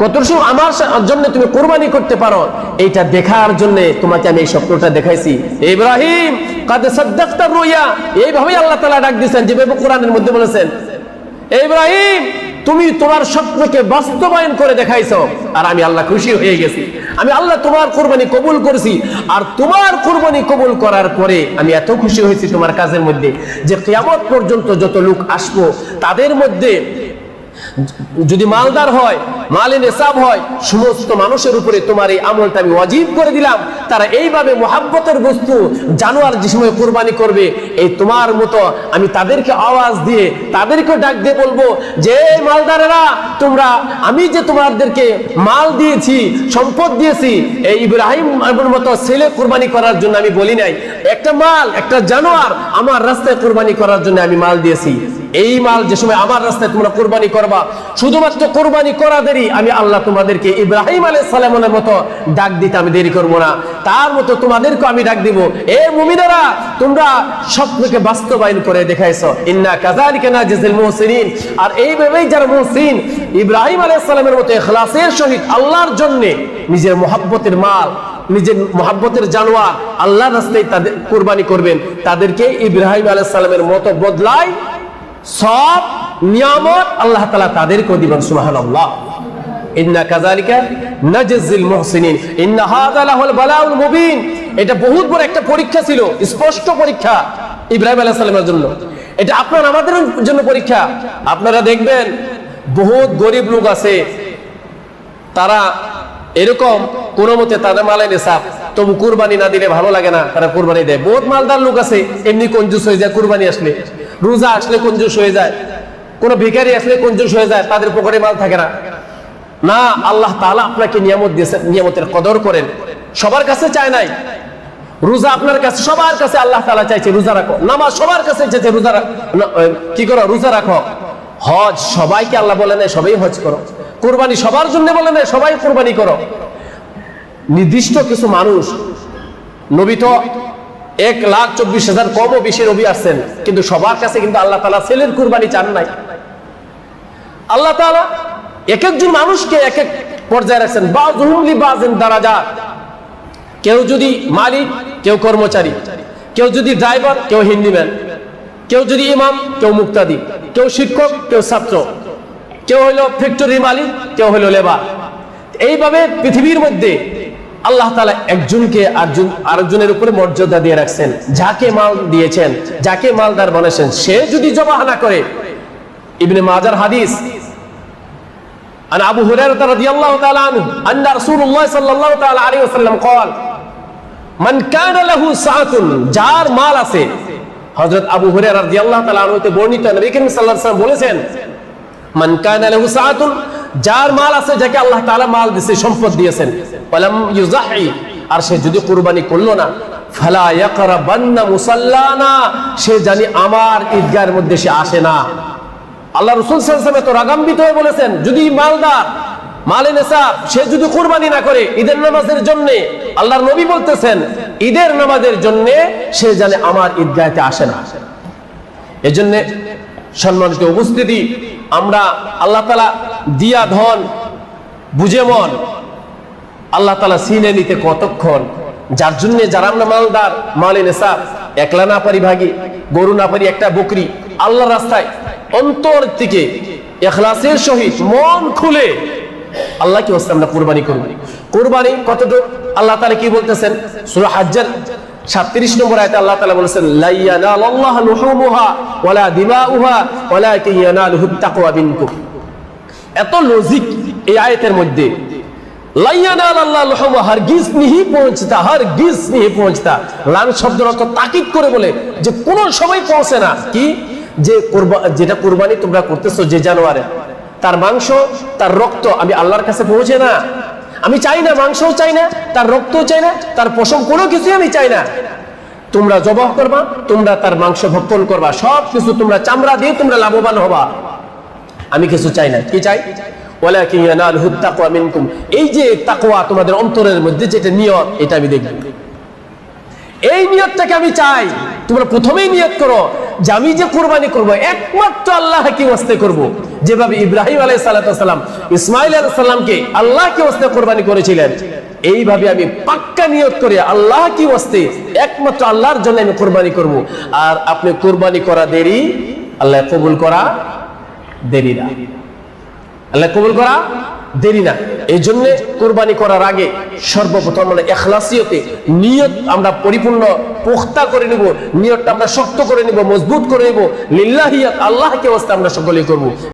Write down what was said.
কতটুকু আমার জন্য তুমি কোরবানি করতে পারো, এইটা দেখার জন্য তোমাকে আমি এই স্বপ্নটা দেখাইছি। ইব্রাহিম, কাদে সাদ্দাক্তা রুইয়া। এইভাবেই আল্লাহ তাআলা ডাক দিয়েছেন, যেভাবে কোরআনের মধ্যে বলেছেন। ইব্রাহিম, তুমি তোমার স্বপ্নকে বাস্তবায়ন করে দেখাইছো, আর আমি আল্লাহ খুশি হয়ে গেছি। আমি আল্লাহ তোমার কোরবানি কবুল করেছি, আর তোমার কোরবানি কবুল করার পরে আমি এত খুশি হয়েছি তোমার কাজের মধ্যে, যে কিয়ামত পর্যন্ত যত লোক আসব, তাদের মধ্যে যদি মালদার হয়, মালে নেশাব হয়, সমস্ত মানুষের উপরে তোমার এই আমলটা আমি ওয়াজিব করে দিলাম। তারা এইভাবে মোহাব্বতের বস্তু জানোয়ার যে সময় কোরবানি করবে, এই তোমার মতো আমি তাদেরকে আওয়াজ দিয়ে, তাদেরকে ডাক দিয়ে বলব যে মালদারেরা, তোমরা, আমি যে তোমাদেরকে মাল দিয়েছি, সম্পদ দিয়েছি, এই ইব্রাহিম মতো ছেলে কোরবানি করার জন্য আমি বলি নাই। একটা মাল, একটা জানোয়ার আমার রাস্তায় কোরবানি করার জন্য আমি মাল দিয়েছি। এই মাল যে সময় আমার রাস্তায় তোমরা কোরবানি করবা, শুধুমাত্র কোরবানি করা দেরি আমি আল্লাহ তোমাদেরকে ইব্রাহিম আলাই সালামের মতো ডাক দিতে আমি দেরি করব না। তার মতো তোমাদেরকে আমি ডাক দিব। এ মুমিনারা, তোমরা স্বপ্নকে বাস্তবায়ন করে দেখাইছো। ইন্না কাজালিকা নাজিল মুহসিনিন। আর এইভাবেই যারা মুহসিন, ইব্রাহিম আলাইহিস সালামের মতো ইখলাসের সহিত আল্লাহর জন্য নিজের মোহাব্বতের মাল, নিজের মোহাব্বতের জানোয়ার আল্লাহ রাস্তায় তাদের কোরবানি করবেন, তাদেরকে ইব্রাহিম আলাইহিস সালামের মতো বদলায় সব নিয়ামত আল্লাহ তালা তাদেরকেও দিবেন সুবাহান আল্লাহ একটা পরীক্ষা ছিল, স্পষ্ট পরীক্ষা জন্য। পরীক্ষা। আপনারা দেখবেন, বহুত গরিব লোক আছে, তারা এরকম কোনো মতে তাদের মালে নেশাব তবু কুরবানি না দিলে ভালো লাগে না, তারা কুরবানি দেয়। বহুত মালদার লোক আছে, এমনি কঞ্জুস হয়ে যায় কুরবানি আসলে। রোজা আসলে কঞ্জুস হয়ে যায়? কোনো ভিখারি আসলে কঞ্জুস হয়ে যায়? তাদের পকেটে মাল থাকে না। না, আল্লাহ তাআলা আপনাকে নিয়ামত দিয়েছেন নিয়ামতের কদর করেন। সবার কাছে চায় নাই। রোজা আপনার কাছে, সবার কাছে আল্লাহ তালা চাইছে রোজা রাখো। নামাজ সবার কাছে চাইছে রোজা রাখো কি করো? রোজা রাখো। হজ সবাইকে আল্লাহ বলে নেয় সবাই হজ করো। কোরবানি সবার জন্য বলে নাই, সবাই কোরবানি করো। নির্দিষ্ট কিছু মানুষ, নবী তো এক লাখ চব্বিশ হাজার কমও বেশি নবী আসছেন। কিন্তু সবার কাছে কিন্তু আল্লাহ তালা ছেলের কুরবানি চান নাই। আল্লাহ তালা এক একজন মানুষকে এক এক পর্যায়ে রাখছেন। বা কেউ যদি মালিক, কেউ কর্মচারী, কেউ যদি ড্রাইভার, কেউ হিন্দিম্যান, কেউ যদি ইমাম, কেউ মুক্তাদি, কেউ শিক্ষক, কেউ ছাত্র, কেউ হইল ফ্যাক্টরি মালিক, কেউ হইল লেবার। এইভাবে পৃথিবীর মধ্যে আল্লাহ তালা একজনকে আরেকজন আরেকজনের উপরে মর্যাদা দিয়ে রাখছেন যাকে মাল দিয়েছেন যাকে মালদার বানাইছেন সে যদি জমা না করে ইবনে মাজার হাদিস عن ابو هريره رضي الله تعالى عنه ان رسول الله صلى الله تعالى عليه وسلم قال من كان له ساعه যার মাল আছে হযরত আবু হুরায়রা রাদিয়াল্লাহু তাআলা আনহু তে বর্ণিত নবী করিম সাল্লাল্লাহু আলাইহি ওয়াসাল্লাম বলেছেন মান কানা লাহু সাআতুন যার মাল আছে, যাকে আল্লাহ তাআলা মাল দিয়েছে সম্পদ দিয়েছেন। আর সে যদি কুরবানি করল না সে জানি আমার ঈদগাহের মধ্যে সে আসে না। আল্লাহ রসুল তো রাগাম্বিত হয়ে বলেছেন, যদি মালদার, মালে নেশাব সে যদি কোরবানি না করে ঈদের নামাজের জন্য, আল্লাহর নবী বলতেছেন, ঈদের নামাজের জন্য সে জানে আমার ঈদগাহেতে আসে না। এজন্য সম্মানিত উপস্থিতি, আমরা আল্লাহ তালা দিয়া ধন, বুঝে মন, আল্লাহ তালা সিনে নিতে কতক্ষণ? যার জন্য যারা আমরা মালদার, মালে নেশাব একলা না পারি ভাগি, গরু না পারি একটা বকরি আল্লাহ রাস্তায়, অন্তর থেকে এখলাসের সহিত মন খুলে আল্লাহ কি হচ্ছে আমরা কোরবানি করব? কোরবানি কতটুকু? আল্লাহ তাআলা কি বলতেছেন? সূরা হাজ্জার 37 নম্বর আয়াতে আল্লাহ তালা বলেছেন লা ইয়ানালাল্লাহু লুহুমুহা ওয়ালা দিমাউহা ওয়ালাকিন ইয়ানালুহু তাকওয়া মিনকুম এত লজিক এই আয়াতের মধ্যে। করে বলে যে কোন সময় পৌঁছে না। কি? যে তোমরা করতেছো যে তার মাংস, তার রক্ত আমি আল্লাহর কাছে পৌঁছে না। আমি চাই না, মাংসও চাই না, তার রক্তও চাই না, তার পশম কোনো কিছুই আমি চাই না। তোমরা জবাহ করবা, তোমরা তার মাংস ভক্ষণ করবা সব কিছু তোমরা চামড়া দিয়ে তোমরা লাভবান হবা। আমি কিছু চাই না। কি চাই? এই যে তাকওয়া তোমাদের অন্তরের মধ্যে যেটা নিয়ত, এটা আমি দেখব। এই নিয়তটাকে আমি চাই। তোমরা প্রথমেই নিয়ত করো যে আমি যে কোরবানি করব, একমাত্র আল্লাহ কি ওয়াস্তে করব? যেভাবে ইব্রাহিম আলাইহিস সালাম ইসমাইল আলাইহিস সালামকে আল্লাহ কি ওয়াস্তে কোরবানি করেছিলেন? এইভাবে আমি পাক্কা নিয়ত করে আল্লাহ কি ওয়াস্তে, একমাত্র আল্লাহর জন্য আমি কোরবানি করব। আর আপনি কোরবানি করা দেরি, আল্লাহ কবুল করা দেরি না। আল্লাহ কবুল করা দেরি না। এই জন্য কোরবানি করার আগে সর্বপ্রথম মানে এখলাসিয়তে নিয়ত আমরা পরিপূর্ণ পোখতা করে নিব, নিয়তটা আমরা শক্ত করে নিব, মজবুত করে নিব। লিল্লাহিয়াত আল্লাহকে অবস্থা আমরা সকলেই করব।